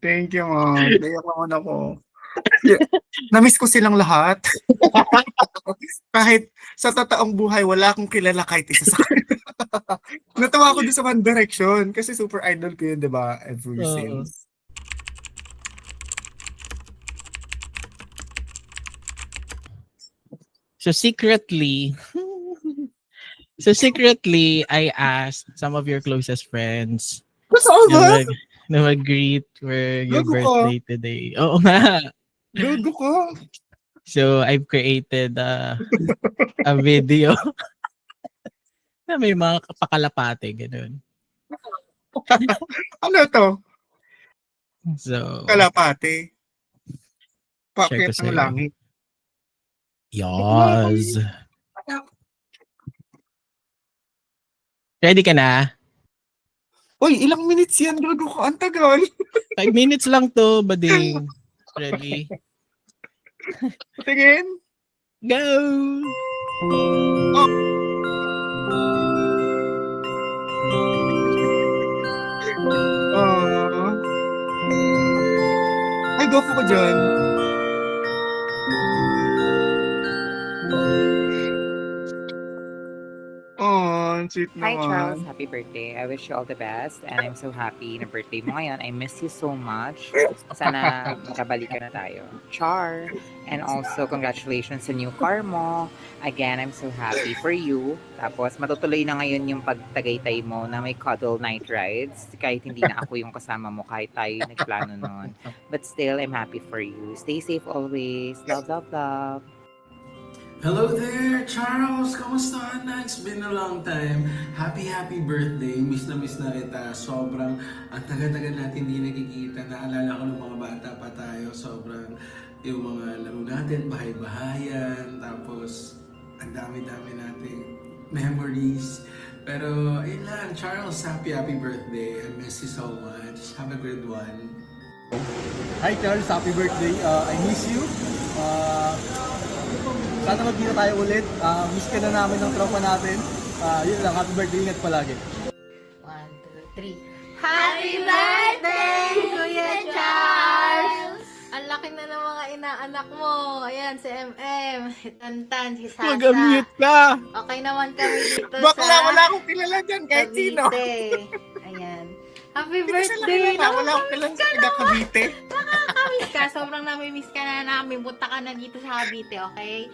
Thank you, ma'am. Kaya naman ako. Namiss ko silang lahat. Kahit sa totoong buhay, wala akong kilala kahit isa sa kanila. Natawa ako doon sa One Direction kasi super idol ko yun, di ba? Ever Oo. since. So secretly, so secretly, I asked some of your closest friends ko na, ba? mag, na mag-greet for your Gago ka. birthday today. Oo nga. Gago ko. So I've created a, a video na may mga pakalapate, ganun. Ano to? So, Kalapate. Share Paket ko ng sa'yo. langit. Yas. Ready ka na? Uy, ilang minutes yan? Gago ko. Ang tagal. Five minutes lang to, bading. Ready? Tingin. Go! Ah. Ay, go ko dyan. Ang sweet Hi naman. Charles, happy birthday. I wish you all the best and I'm so happy na birthday mo ngayon. I miss you so much. Sana magkabalikan na tayo. Char! And also, congratulations sa new car mo. Again, I'm so happy for you. Tapos, matutuloy na ngayon yung pagtagaytay mo na may cuddle night rides. Kahit hindi na ako yung kasama mo, kahit tayo nagplano nun. But still, I'm happy for you. Stay safe always. Love, love, love. Hello there, Charles! Kamusta? It's been a long time. Happy, happy birthday. Miss na miss na kita. Sobrang, ang tagal-tagal natin hindi nagkikita. Naalala ko ng mga bata pa tayo. Sobrang, yung mga laro natin, bahay-bahayan. Tapos, ang dami-dami nating memories. Pero, ayun lang, Charles, happy, happy birthday. I miss you so much. Have a good one. Hi Charles, happy birthday. Uh, I miss you. Uh, sana magkita tayo ulit. Uh, miss ka na namin ng tropa natin. Uh, yun lang, happy birthday. Ingat palagi. One, two, three. Happy birthday, Kuya Charles! Ang laki na ng mga inaanak mo. Ayan, si MM, si Tantan, si Sasha. Mag-mute ka! Okay naman kami dito Bakla, sa wala akong kilala dyan kahit sino. Ayan. Happy Hindi ko sila birthday! kilala. Wala akong kilala sa taga Cavite. Nakakamiss ka. Sobrang nami-miss ka na namin. Punta ka na dito sa Cavite, okay?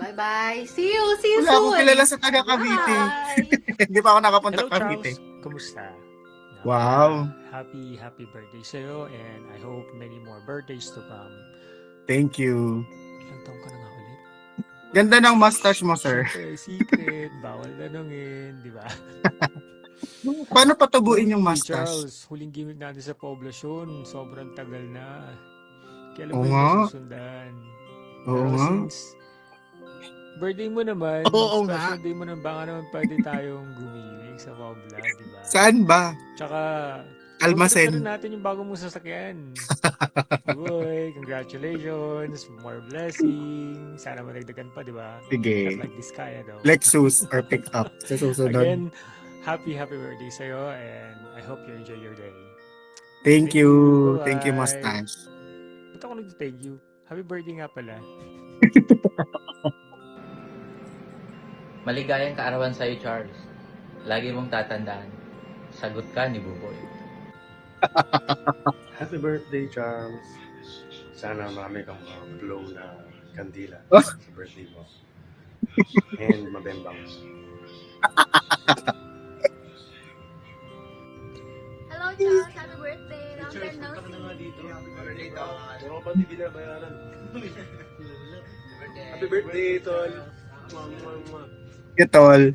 Bye-bye. See you. See you Wala akong soon. kilala sa taga Cavite. Hindi pa ako nakapunta Hello Cavite. Charles, kumusta? Wow. Happy, happy birthday sa'yo and I hope many more birthdays to come. Thank you. Ilang taong ka na nga ulit? Ganda ng mustache mo, sir. Siyempre, secret, bawal tanongin, di ba? Paano patubuin yung mustache? Charles, huling gimmick natin sa poblasyon, sobrang tagal na. Kailan Oo ba yung susundan? Oo Pero nga. since birthday mo naman, Oo special nga. day mo naman, baka naman pwede tayong gumimik sa Pobla, di ba? Saan ba? Tsaka, Almasen. Na natin yung bago mong sasakyan. Boy, congratulations. More blessings. Sana madagdagan pa, di ba? Sige. Just like this kaya, no? Lexus or pickup sa susunod. Again, happy, happy birthday sa'yo and I hope you enjoy your day. Thank you. Bye-bye. Thank you, mustache. Ba't ako nag-thank you? Happy birthday nga pala. Maligayang kaarawan sa'yo, Charles. Lagi mong tatandaan. Sagot ka ni Buboy. Happy birthday, Charles. Sana marami kang mga blow na kandila Oh. sa birthday mo. And mabembang. Hello, Charles. Happy birthday. Long time no see. dito. Happy birthday, Tol. Puro pa hindi binabayaran. Happy birthday, Tol. Mwah, mwah, mwah. Kitol.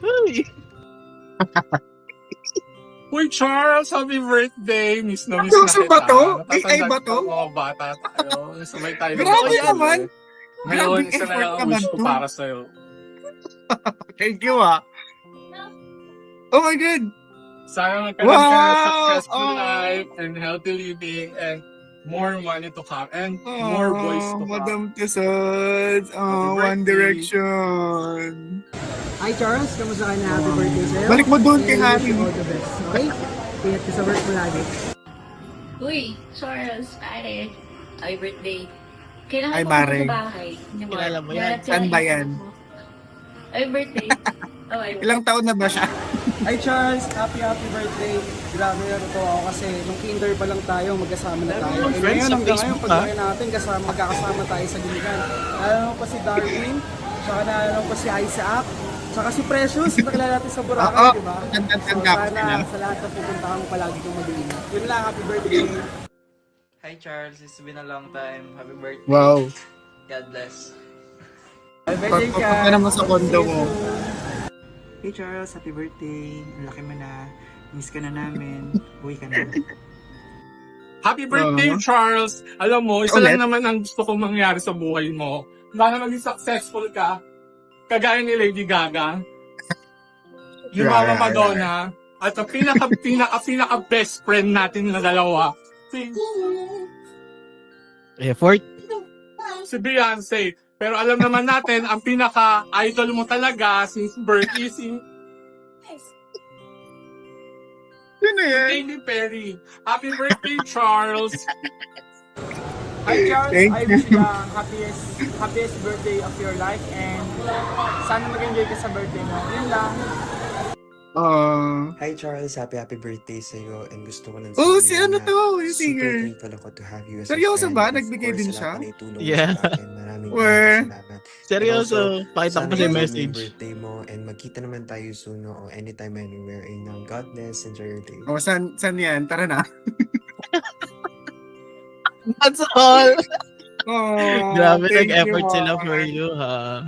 Uy, Charles, happy birthday! Miss na miss na kita. ba to? AI ba to? Mga bata tayo. Sabay tayo. Grabe naman. Ngayon, isa na lang ang naman wish ko to. para sa'yo. Thank you, ah. Oh my God. Sana magkaroon ka ng Wow! successful Oh. life and healthy living and more money to come and more boys to Oh, come. Madam Tussauds. Oh, Happy One birthday. Direction. Hi Charles, kamusta ka na? Happy birthday sa'yo. Balik mo doon kay Harry. wish you all the best. Okay? Ingat ka sa work mo lagi. Uy, Charles, pare. Happy birthday. Kailangan Ay, pare. sa bahay. Kilala mo yan. Saan ba yan? Happy birthday. oh, Ilang taon na ba siya? Hi Charles, happy happy birthday. Grabe natutuwa ako kasi nung kinder pa lang tayo, magkasama na tayo. Friends Eh, ngayon sa hanggang ngayon, pag ngayon natin, kasama, magkakasama tayo sa giligan. Naalala mo pa si Darwin, saka naalala mo pa si Isaac, saka si Precious, nakilala natin sa Boracay, di ba? So, sana sa lahat na pupuntahan mo palagi kang mag-iingat. Yun lang, happy birthday. Hi Charles, it's been a long time. Happy birthday. Wow. God bless. Happy birthday, Pagpapunta naman sa kondo mo. Hey Charles, happy birthday. Ang laki mo na. Miss ka na namin. Uwi ka na. Happy birthday, Uh-huh. Charles! Alam mo, isa Ulit? lang naman ang gusto kong mangyari sa buhay mo. Sana maging successful ka. Kagaya ni Lady Gaga. Ni Yeah, Mama yeah, Madonna. At ang pinaka, pinaka, pinaka best friend natin na dalawa. Si, Effort. si Beyonce. Pero alam naman natin, ang pinaka idol mo talaga since birth is si Sino yan? Katy Perry. Happy birthday, Charles! Hi Charles, Thank I wish you the happiest, happiest birthday of your life and sana mag-enjoy ka sa birthday mo. Yun lang. Uh, Hi Charles, happy happy birthday sa iyo and gusto ko lang oh, si ano na to? Yung Super singer. thankful ako to have you as a Seryoso friend. ba? Of Nagbigay course, din siya? Yeah. sa akin. Maraming maraming salamat. Seryoso. Pakita ko pa sa message. birthday mo and magkita naman tayo soon o anytime anywhere. And now, God bless. Enjoy your day. oh, san, san yan? Tara na. That's all. Oh, Grabe, thank nag-effort you, sila for you, ha?